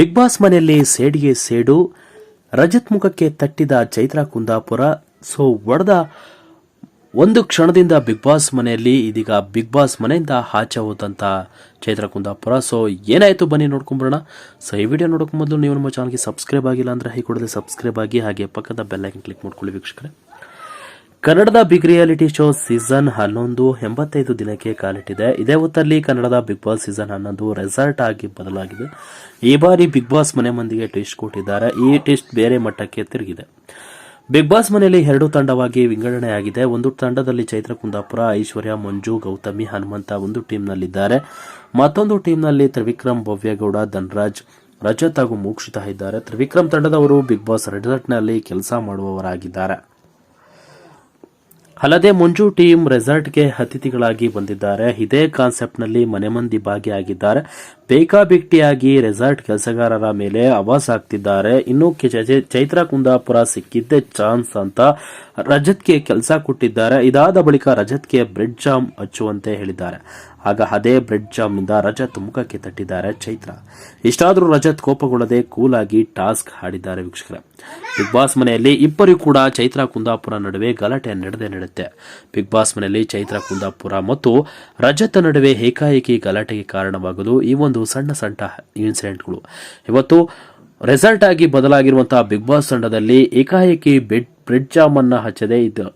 Big boss ಮನೆಯಲ್ಲಿ ಸೇಡಿಗೆ ಸೇಡು, ರಜತ್ ಮುಖಕ್ಕೆ ತಟ್ಟಿದ ಚೈತ್ರಾ ಕುಂದಾಪುರ. ಸೊ, ಒಡೆದ ಒಂದು ಕ್ಷಣದಿಂದ ಬಿಗ್ ಬಾಸ್ ಮನೆಯಲ್ಲಿ ಇದೀಗ ಬಿಗ್ ಬಾಸ್ ಮನೆಯಿಂದ ಆಚೆ ಹೋದಂಥ ಚೈತ್ರ ಕುಂದಾಪುರ. ಸೊ, ಏನಾಯ್ತು ಬನ್ನಿ ನೋಡ್ಕೊಂಬರೋಣ. ಸೊ, ಈ ವಿಡಿಯೋ ನೋಡೋಕೆ ಮೊದಲು ನೀವು ನಮ್ಮ ಚಾನಲ್ಗೆ ಸಬ್ಸ್ಕ್ರೈಬ್ ಆಗಿಲ್ಲ ಅಂದ್ರೆ ಕೂಡಲೇ ಸಬ್ಸ್ಕ್ರೈಬ್ ಆಗಿ ಹಾಗೆ ಪಕ್ಕದ ಬೆಲ್ಲೈಕನ್ ಕ್ಲಿಕ್ ಮಾಡ್ಕೊಳ್ಳಿ ವೀಕ್ಷಕರೇ. ಕನ್ನಡದ ಬಿಗ್ ರಿಯಾಲಿಟಿ ಶೋ ಸೀಸನ್ ಹನ್ನೊಂದು ಎಂಬತ್ತೈದು ದಿನಕ್ಕೆ ಕಾಲಿಟ್ಟಿದೆ. ಇದೇ ಹೊತ್ತಲ್ಲಿ ಕನ್ನಡದ ಬಿಗ್ ಬಾಸ್ ಸೀಸನ್ ಹನ್ನೊಂದು ರೆಸಾರ್ಟ್ ಆಗಿ ಬದಲಾಗಿದೆ. ಈ ಬಾರಿ ಬಿಗ್ ಬಾಸ್ ಮನೆ ಮಂದಿಗೆ ಟೆಸ್ಟ್ ಕೊಟ್ಟಿದ್ದಾರೆ. ಈ ಟೆಸ್ಟ್ ಬೇರೆ ಮಟ್ಟಕ್ಕೆ ತಿರುಗಿದೆ. ಬಿಗ್ ಬಾಸ್ ಮನೆಯಲ್ಲಿ ಎರಡು ತಂಡವಾಗಿ ವಿಂಗಡಣೆಯಾಗಿದೆ. ಒಂದು ತಂಡದಲ್ಲಿ ಚೈತ್ರ ಕುಂದಾಪುರ, ಐಶ್ವರ್ಯ, ಮಂಜು, ಗೌತಮಿ, ಹನುಮಂತ ಒಂದು ಟೀಮ್ನಲ್ಲಿದ್ದಾರೆ. ಮತ್ತೊಂದು ಟೀಮ್ನಲ್ಲಿ ತ್ರಿವಿಕ್ರಮ್ ಭವ್ಯಗೌಡ, ಧನ್ರಾಜ್, ರಜತ್ ಹಾಗೂ ಮೋಕ್ಷಿತ ಇದ್ದಾರೆ. ತ್ರಿವಿಕ್ರಮ್ ತಂಡದವರು ಬಿಗ್ ಬಾಸ್ ರೆಸಾರ್ಟ್ನಲ್ಲಿ ಕೆಲಸ ಮಾಡುವವರಾಗಿದ್ದಾರೆ. ಅಲ್ಲದೆ ಮಂಜು ಟೀಮ್ ರೆಸಾರ್ಟ್ಗೆ ಅತಿಥಿಗಳಾಗಿ ಬಂದಿದ್ದಾರೆ. ಇದೇ ಕಾನ್ಸೆಪ್ಟ್ನಲ್ಲಿ ಮನೆ ಮಂದಿ ಭಾಗಿಯಾಗಿದ್ದಾರೆ. ಬೇಕಾಬಿಟ್ಟಿಯಾಗಿ ರೆಸಾರ್ಟ್ ಕೆಲಸಗಾರರ ಮೇಲೆ ಅವಾಸ್ ಆಗ್ತಿದ್ದಾರೆ ಇನ್ನು ಚೈತ್ರ ಕುಂದಾಪುರ ಸಿಕ್ಕಿದ್ದೇ ಚಾನ್ಸ್ ಅಂತ ರಜತ್ಗೆ ಕೆಲಸ ಕೊಟ್ಟಿದ್ದಾರೆ. ಇದಾದ ಬಳಿಕ ರಜತ್ಗೆ ಬ್ರೆಡ್ ಜಾಮ್ ಹಚ್ಚುವಂತೆ ಹೇಳಿದ್ದಾರೆ. ಆಗ ಅದೇ ಬ್ರೆಡ್ ಜಾಮ್ನಿಂದ ರಜತ್ ಮುಖಕ್ಕೆ ತಟ್ಟಿದ್ದಾರೆ ಚೈತ್ರ. ಇಷ್ಟಾದರೂ ರಜತ್ ಕೋಪಗೊಳ್ಳದೆ ಕೂಲ್ ಆಗಿ ಟಾಸ್ಕ್ ಹಾಡಿದ್ದಾರೆ ವೀಕ್ಷಕರ. ಬಿಗ್ ಬಾಸ್ ಮನೆಯಲ್ಲಿ ಇಬ್ಬರಿಗೂ ಕೂಡ ಚೈತ್ರ ಕುಂದಾಪುರ ನಡುವೆ ಗಲಾಟೆ ನಡೆದೇ ನಡೆಯುತ್ತೆ ಬಿಗ್ ಬಾಸ್ ಮನೆಯಲ್ಲಿ ಚೈತ್ರ, ಕುಂದಾಪುರ ಮತ್ತು ರಜತ್ ನಡುವೆ ಏಕಾಏಕಿ ಗಲಾಟೆಗೆ ಕಾರಣವಾಗಲು ಈ ಒಂದು ಸಣ್ಣ ಸಣ್ಣ ಇನ್ಸಿಡೆಂಟ್ಗಳು ಇವತ್ತು ರೆಸಲ್ಟ್ ಆಗಿ ಬದಲಾಗಿರುವಂತಹ ಬಿಗ್ ಬಾಸ್ ತಂಡದಲ್ಲಿ ಏಕಾಏಕಿ ಬೆಡ್ ಬ್ರೆಡ್ ಜಾಮ್ ಅನ್ನ ಹಚ್ಚದೆ ಇದು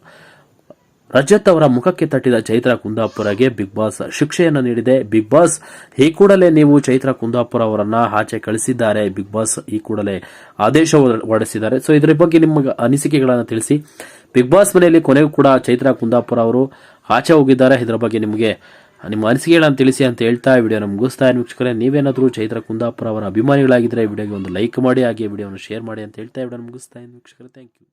ರಜತ್ ಅವರ ಮುಖಕ್ಕೆ ತಟ್ಟಿದ ಚೈತ್ರ, ಕುಂದಾಪುರಗೆ ಬಿಗ್ ಬಾಸ್ ಶಿಕ್ಷೆಯನ್ನು ನೀಡಿದೆ. ಬಿಗ್ ಬಾಸ್ ಈ ಕೂಡಲೇ ನೀವು ಚೈತ್ರ, ಕುಂದಾಪುರ ಅವರನ್ನ ಆಚೆ ಕಳಿಸಿದ್ದಾರೆ. ಬಿಗ್ ಬಾಸ್ ಈ ಕೂಡಲೇ ಆದೇಶ ಹೊರಡಿಸಿದ್ದಾರೆ. ಸೊ ಇದರ ಬಗ್ಗೆ ನಿಮ್ಮ ಅನಿಸಿಕೆಗಳನ್ನು ತಿಳಿಸಿ. ಬಿಗ್ ಬಾಸ್ ಮನೆಯಲ್ಲಿ ಕೊನೆಗೂ ಕೂಡ ಚೈತ್ರಾ ಕುಂದಾಪುರ ಅವರು ಆಚೆ ಹೋಗಿದ್ದಾರೆ. ಇದರ ಬಗ್ಗೆ ನಿಮಗೆ, ನಿಮ್ಮ ಅನಿಸಿಕೆಗಳನ್ನು ತಿಳಿಸಿ ಅಂತ ಹೇಳ್ತಾ ವಿಡಿಯೋನ ಮುಗಿಸ್ತಾ ಇದ್ದೀನಿ ವೀಕ್ಷಕರೇ. ನೀವೇನಾದರೂ ಚೈತ್ರ ಕುಂದಾಪುರ ಅವರ ಅಭಿಮಾನಿಗಳಾಗಿದ್ದರೆ ವಿಡಿಯೋಗೆ ಒಂದು ಲೈಕ್ ಮಾಡಿ, ಹಾಗೆ ವಿಡಿಯೋವನ್ನು ಶೇರ್ ಮಾಡಿ ಅಂತ ಹೇಳ್ತಾ ವಿಡಿಯೋನ ಮುಗಿಸ್ತಾ ಇದ್ದೀನಿ ವೀಕ್ಷಕರೇ. Thank you.